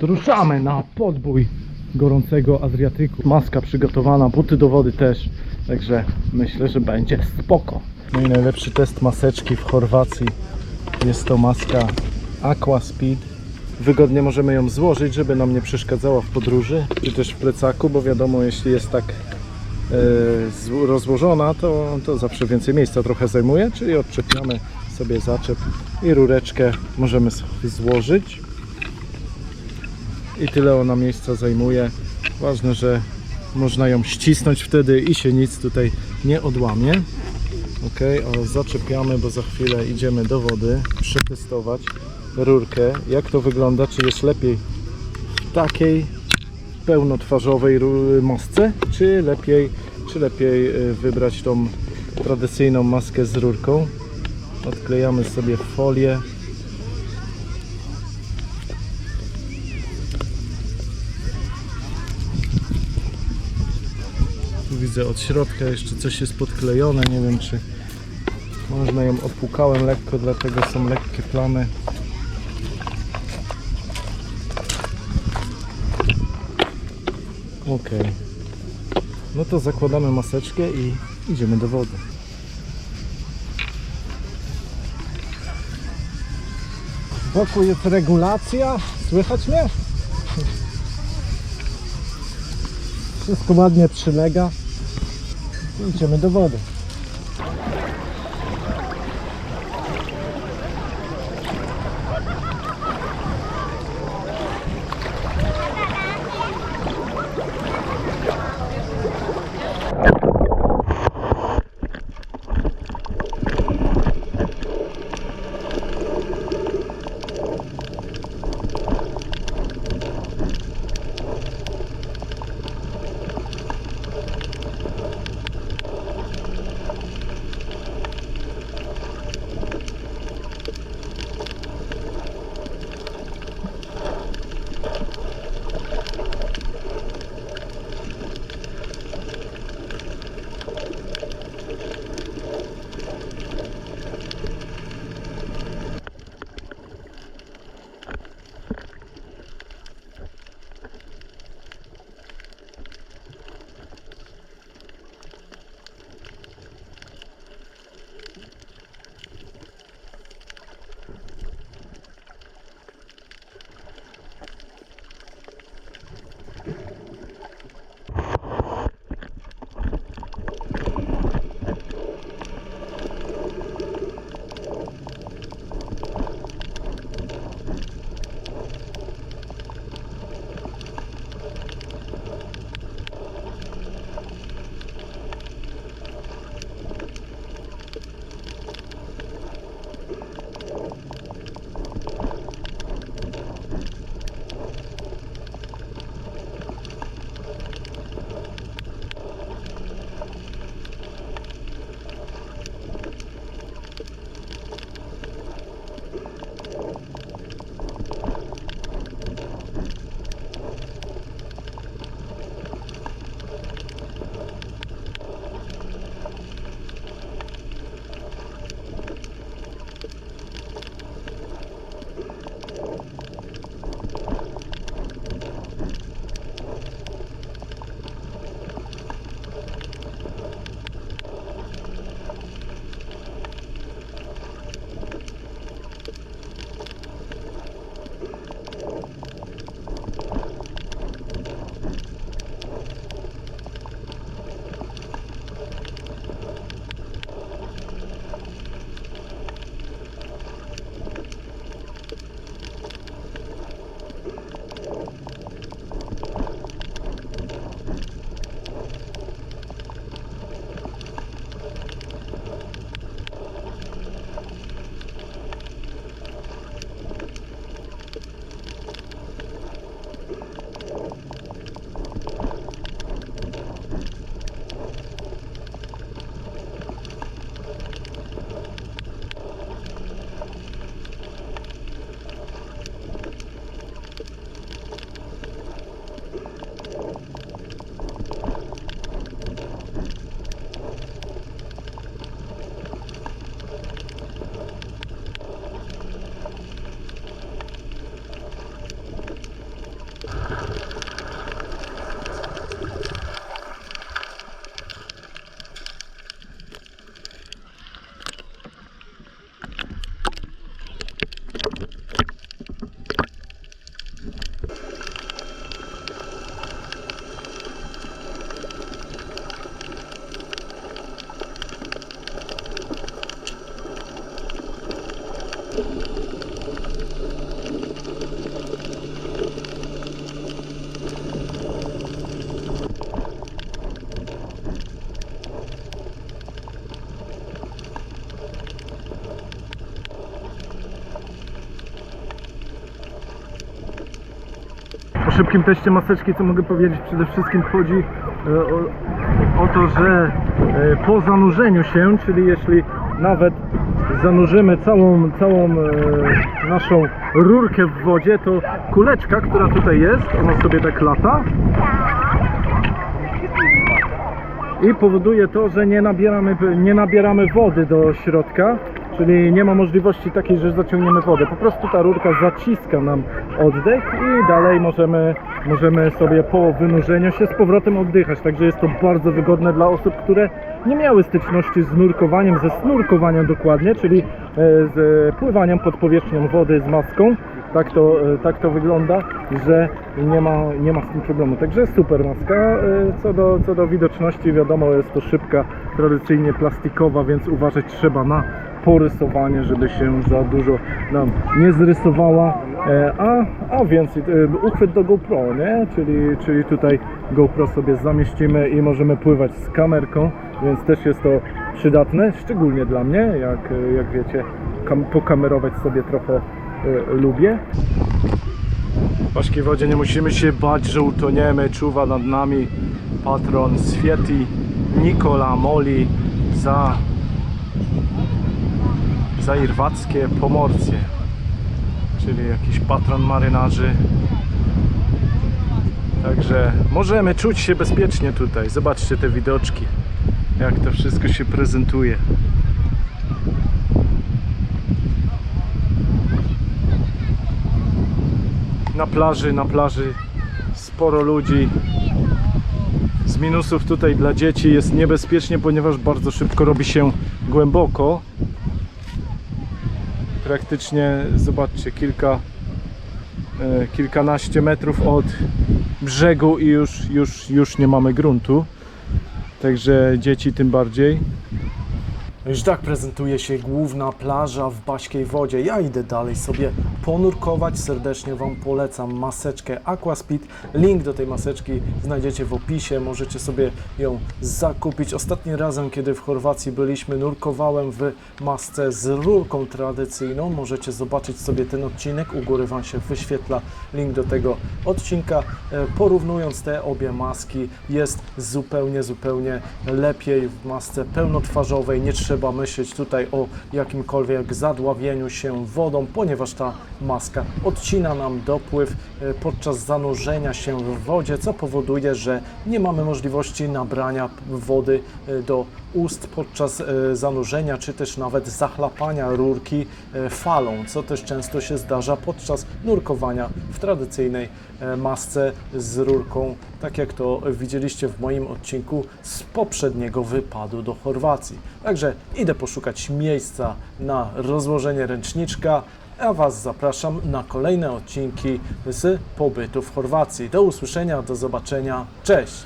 Ruszamy na podbój gorącego Adriatyku. Maska przygotowana, buty do wody też. Także myślę, że będzie spoko. No i najlepszy test maseczki w Chorwacji jest to maska Aqua Speed. Wygodnie możemy ją złożyć, żeby nam nie przeszkadzała w podróży, czy też w plecaku, bo wiadomo, jeśli jest tak zło- rozłożona, to, to zawsze więcej miejsca trochę zajmuje, czyli odczepiamy sobie zaczep i rureczkę możemy złożyć i tyle ona miejsca zajmuje. Ważne, że można ją ścisnąć wtedy i się nic tutaj nie odłamie. Ok, ale zaczepiamy, bo za chwilę idziemy do wody przetestować rurkę, jak to wygląda, czy jest lepiej w takiej pełnotwarzowej masce, czy lepiej, czy lepiej y, wybrać tą tradycyjną maskę z rurką. Odklejamy sobie folię. Widzę od środka jeszcze coś jest podklejone, nie wiem czy można ją opłukałem lekko, dlatego są lekkie plamy. Ok. No to zakładamy maseczkę i idziemy do wody. Wokół jest regulacja. Słychać mnie? Wszystko ładnie przylega. Idziemy do wody. Szybkim teście maseczki, co mogę powiedzieć, przede wszystkim chodzi e, o, o to, że e, po zanurzeniu się, czyli jeśli nawet zanurzymy całą, całą e, naszą rurkę w wodzie, to kuleczka, która tutaj jest, ona sobie tak lata i powoduje to, że nie nabieramy, nie nabieramy wody do środka, czyli nie ma możliwości takiej, że zaciągniemy wodę. Po prostu ta rurka zaciska nam oddech i dalej możemy, możemy sobie po wynurzeniu się z powrotem oddychać. Także jest to bardzo wygodne dla osób, które nie miały styczności z nurkowaniem, ze snurkowaniem dokładnie, czyli e, z pływaniem pod powierzchnią wody z maską. Tak to, e, tak to wygląda, że nie ma, nie ma z tym problemu. Także super maska. E, Co do, co do widoczności, wiadomo, jest to szybka, tradycyjnie plastikowa, więc uważać trzeba na porysowanie, żeby się za dużo nam nie zrysowała. E, A, a więcej, uchwyt do GoPro, nie? Czyli, czyli tutaj GoPro sobie zamieścimy i możemy pływać z kamerką, więc też jest to przydatne, szczególnie dla mnie, jak, jak wiecie, kam- pokamerować sobie trochę lubię. W wodzie nie musimy się bać, że utoniemy. Czuwa nad nami patron Swieti Nikola Moli za, za irwackie pomorcie, czyli jakiś patron marynarzy. Także możemy czuć się bezpiecznie tutaj. Zobaczcie te widoczki, jak to wszystko się prezentuje. Na plaży, na plaży sporo ludzi. Z minusów tutaj dla dzieci jest niebezpiecznie, ponieważ bardzo szybko robi się głęboko. Praktycznie, zobaczcie, kilka, e, kilkanaście metrów od brzegu i już, już, już nie mamy gruntu. Także dzieci tym bardziej. Już tak prezentuje się główna plaża w Baśkiej Wodzie. Ja idę dalej sobie ponurkować. Serdecznie Wam polecam maseczkę Aquaspeed. Link do tej maseczki znajdziecie w opisie. Możecie sobie ją zakupić. Ostatnim razem, kiedy w Chorwacji byliśmy, nurkowałem w masce z rurką tradycyjną. Możecie zobaczyć sobie ten odcinek. U góry Wam się wyświetla link do tego odcinka. E, Porównując te obie maski, jest zupełnie, zupełnie lepiej w masce pełnotwarzowej. Nie trzeba myśleć tutaj o jakimkolwiek zadławieniu się wodą, ponieważ ta maska odcina nam dopływ e, podczas zanurzenia się w wodzie, co powoduje, że nie mamy możliwości nabrania wody e, do ust podczas e, zanurzenia, czy też nawet zachlapania rurki falą, co też często się zdarza podczas nurkowania w tradycyjnej masce z rurką, tak jak to widzieliście w moim odcinku z poprzedniego wypadu do Chorwacji. Także idę poszukać miejsca na rozłożenie ręczniczka, a Was zapraszam na kolejne odcinki z pobytu w Chorwacji. Do usłyszenia, do zobaczenia, cześć!